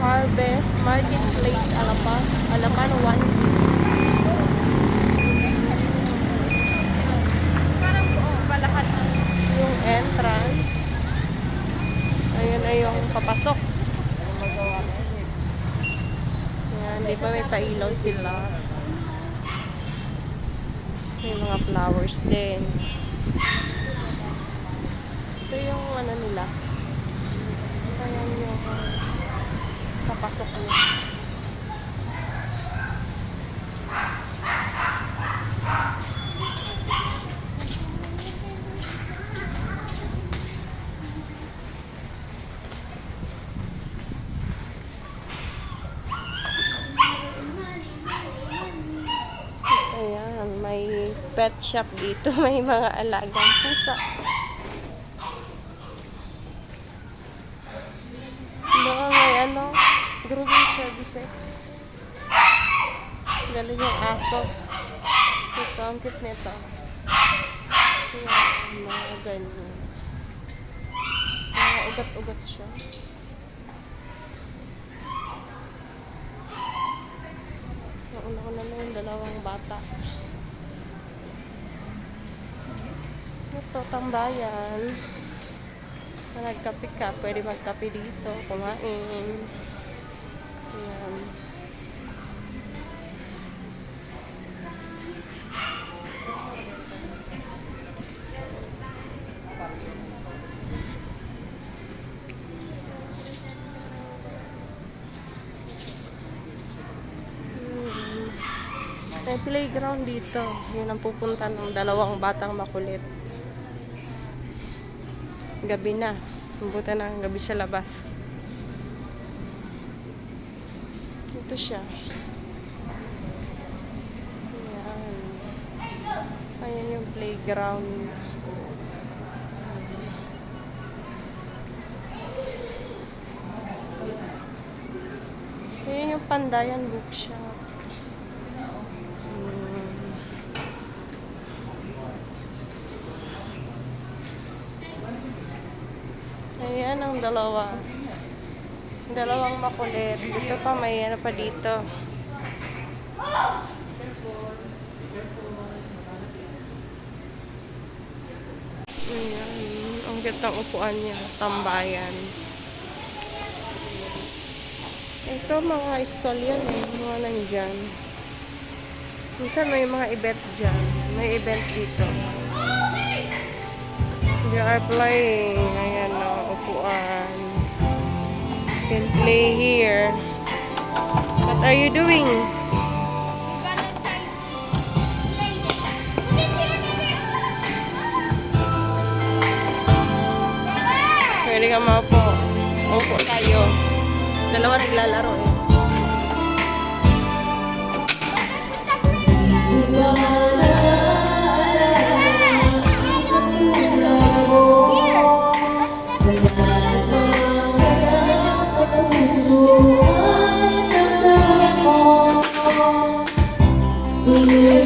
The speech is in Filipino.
Harvest Marketplace Alapas, Alapan 1 Parang buo pa lahat ng yung entrance. Ayun ay yung papasok. Ayan, di ba may pailaw sila? May mga flowers din. Ito yung ano nila. Ayan yung uh, papasok nila. Ayan, may pet shop dito. May mga alagang pusa. Baka may ano, grooming services. Galing yung aso. Ito, ang cute nito. Ayan, mga ganyan. Mga ugat-ugat siya. Nauna ko na na yung dalawang bata. Ito, tambayan. Na nagkape ka, pwede magkape dito, kumain. Ayan. Hmm. May playground dito. Yun ang pupunta ng dalawang batang makulit. Gabi na. Pupunta na ang gabi sa labas. Ito siya. Ayan. Ayan yung playground. Ayan yung Pandayan Bookshop. Ayan ang dalawa. Dalawang makulit. Dito pa, may ano pa dito. Ayan. Ang ganda upuan niya. Tambayan. Ito mga stall yan eh. Mga nandyan. Minsan may mga event dyan. May event dito. You are playing. Ayan o, upuan can play here. What are you doing? Pwede ka maupo. Upo tayo. Dalawa naglalaro eh. Yeah. Hallelujah.